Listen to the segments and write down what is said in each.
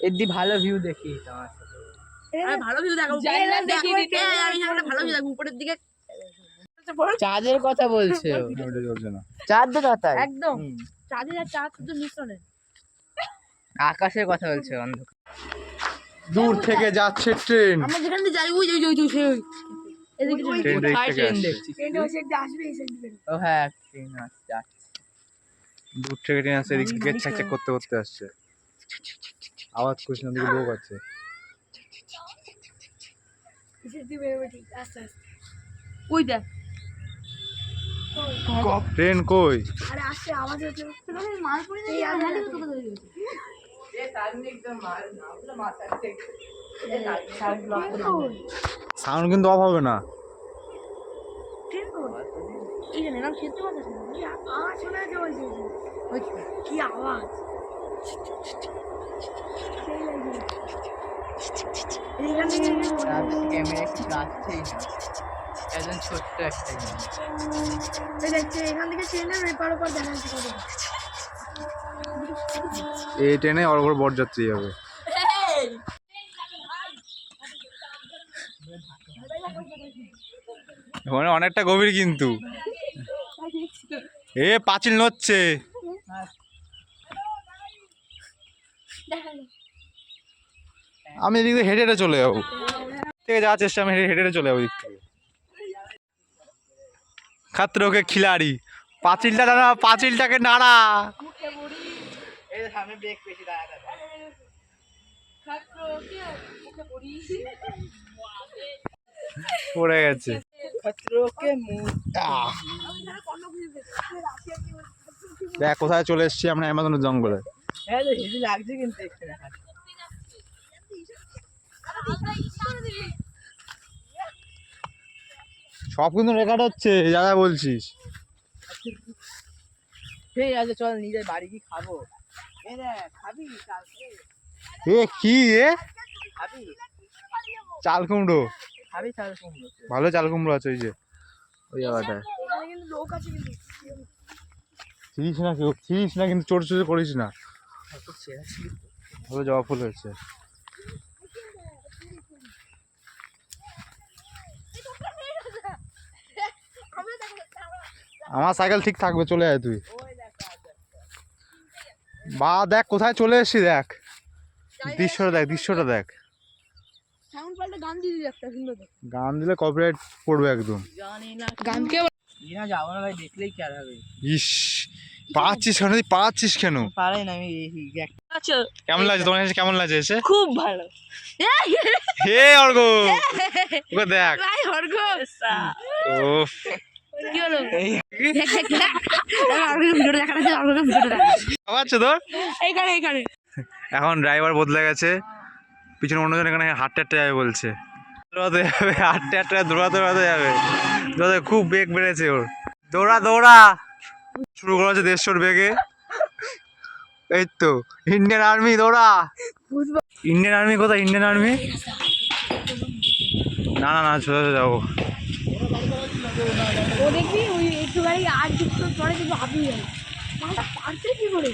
এর দি ভালো ভিউ দেখি। ভালো ভিউ দেখো আমি একটা ভালো ভিউ দেখো উপরের দিকে চাঁদের কথা বলছে। ও। ওটা চলছে না। চাঁদ কথা একদম। চাঁদের আর চাঁদ শুধু মিশ্রণে আকাশের কথা বলছে অন্ধকার। দূর থেকে যাচ্ছে ট্রেন। আমরা যেখান দিয়ে যাই ওই ওই ওই সেই থেকে হ্যাঁ ট্রেন আসছে আসছে। দূর থেকে ট্রেন আসছে এদিকে চেক চেক করতে করতে আসছে। আওয়াজ করছে না লোক আছে। এই সাইড দিয়ে বেরোবে ঠিক আস্তে আস্তে ওই দেখ ট্রেন কই আরে আসছে আওয়াজ হচ্ছে মাল পড়ে যাবে আর হাঁটে তো কোথায় গেছে সাউন্ড কিন্তু অফ হবে না। ট্রেন কই এই যে নাম খেতে পারছিস না এই আওয়াজ শোনা যাচ্ছে বলছি ওই কি আওয়াজ সেই লাগছে। এইখান ক্যামেরা একটু আসছেই না একদম ছোট্ট একটা এই দেখছে এখান থেকে ট্রেনের এপার ওপার দেখা যাচ্ছে এই ট্রেনে অর করে বরযাত্রী যাবে ওখানে অনেকটা গভীর কিন্তু। এ পাঁচিল নড়ছে। আমি এদিক হেঁটে হেঁটে চলে যাব। থেকে যাওয়ার চেষ্টা, আমি হেঁটে হেঁটে চলে যাব এদিক থেকে। খাত্রকে খিলাড়ি। পাঁচিলটা নাড়া পাঁচিলটাকে নাড়া। দাঁড়া পড়ে গেছে! দেখ, কোথায় চলে এসেছি আমরা অ্যামাজনের জঙ্গলে। হ্যাঁ লাগছে কিন্তু সব কিন্তু রেকর্ড হচ্ছে যা যা বলছিস। ঠিক আছে চল নিজের বাড়ি কি খাব। এ খাবি এ কি এ? খাবি? চাল কুমড়ো। ভালো চাল কুমড়ো আছে ওই যে। ওই জায়গাটায়। এখানে কিন্তু লোক আছে কিন্তু। ছিড়িস না কেউ? ছিড়িস না কিন্তু চোর চোর করিস না। ভালো জবা ফুল হয়েছে। আমার সাইকেল ঠিক থাকবে চলে আয় তুই। বা দেখ কোথায় চলে এসেছি দেখ। দৃশ্যটা দেখ দৃশ্যটা দেখ। গান দিলে কপিরাইট পড়বে একদম। জানি না গান কে না যাব না ভাই দেখলেই কি আর হবে। ইস পাচ্ছিস কেন? তুই পাচ্ছিস কেন? আচ্ছা কেমন লাগছে? তোমার কাছে কেমন লাগছে এসে? খুব ভালো। হে ওকে দেখ। ভাই হর্গ ওফ কি হলো? এখন ড্রাইভার বদলে গেছে। পিছনে অন্যজন এখানে হাঁটতে হাঁটতে যাবে বলছে। দৌড়াতে যাবে, হাঁটতে হাঁটতে দৌড়াতে দৌড়াতে যাবে। দৌড়াতে খুব বেগ বেড়েছে ওর। দৌড়া দৌড়া। শুরু করা হচ্ছে দেড়শোর বেগে। এই তো ইন্ডিয়ান আর্মি দৌড়া। ইন্ডিয়ান আর্মি কোথায়? ইন্ডিয়ান আর্মি না না না সোজা যাব। ও দেখবি ওই একটুখানি যুক্ত পরে হাঁপিয়ে যাবে পারছে কি করে?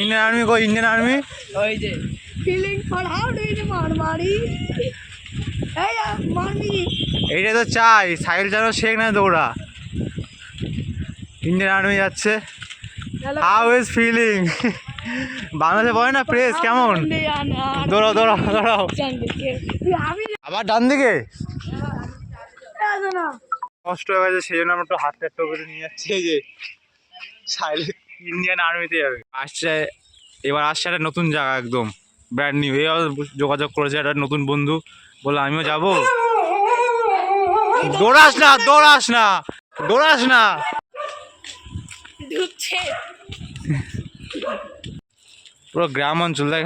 ইন্ডিয়ান আর্মি কই ইন্ডিয়ান আর্মি ওই যে। Feeling for how do you মার এই মারবি। এইটা তো চাই সাইকেল চালানো শেখ না দৌড়া। ইন্ডিয়ান আর্মি যাচ্ছে। হ্যালো হাউ ইজ ফিলিং বাংলাদেশে বলে না প্রেস কেমন? দৌড়াও দৌড়াও দৌড়াও। আবার ডান দিকে? কষ্ট হয়ে গেছে সেই জন্য আমরা একটু হাত টাট করে নিয়ে যাচ্ছি যে সাইলে ইন্ডিয়ান আর্মিতে যাবে। আসছে এবার আসছে একটা নতুন জায়গা একদম ব্র্যান্ড নিউ এই যোগাযোগ করেছে একটা নতুন বন্ধু বলে আমিও যাব। দৌড়াস না দৌড়াস না দৌড়াস না। পুরো গ্রাম অঞ্চল দেখ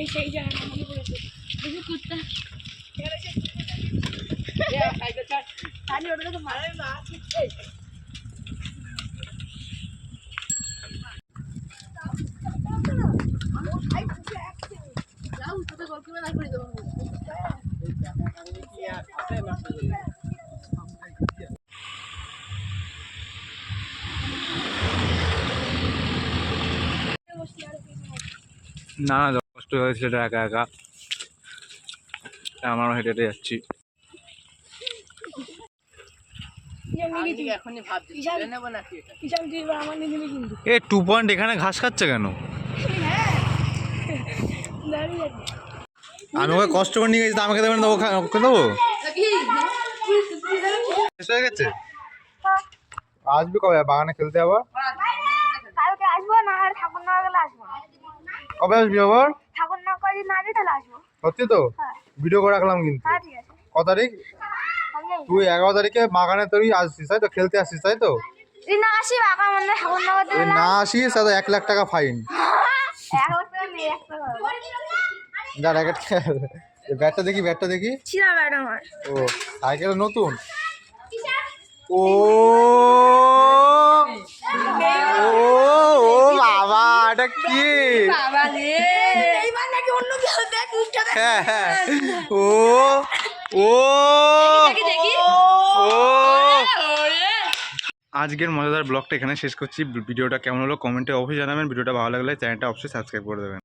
এই সেই জায়গাটা মনে পড়েছে দেখি কুত্তা। তাহলে ওটা তো মারা না না না কষ্ট হয়েছে এটা একা একা। আমারও হেঁটে হেঁটে যাচ্ছি। এ টু পয়েন্ট এখানে ঘাস খাচ্ছে কেন? হ্যাঁ। আমি ওকে কষ্ট করে নিয়ে গেছি আমাকে দেবেন না ওকে ওকে দেবো? শেষ হয়ে গেছে? আসবি কবে? বাগানে খেলতে আবার কালকে আসব না আর ঠাকুর না গেলে আসব না কবে আসবি আবার? ঠাকুর না করে না দিই তাহলে আসব। সত্যি তো? হ্যাঁ। ভিডিও করে রাখলাম কিন্তু। হ্যাঁ ঠিক আছে। ক তারিখ? তুই এগারো তারিখে বাগানে তুই আসছিস তাই তো? খেলতে আসছিস তাই তো? তুই না আসি মানে না আসিস। তাহলে এক লাখ টাকা ফাইন। যা র্যাকেট ব্যাটটা দেখি ব্যাটটা দেখি। ছিলা ব্যাট আমার। ও সাইকেল নতুন? ও ও এটা কি? হ্যাঁ হ্যাঁ। ও ও। ও। আজকের মজাদার ব্লগটা এখানে শেষ করছি। ভিডিওটা কেমন হলো কমেন্টে অবশ্যই জানাবেন। ভিডিওটা ভালো লাগলে চ্যানেলটা অবশ্যই সাবস্ক্রাইব করে দেবেন।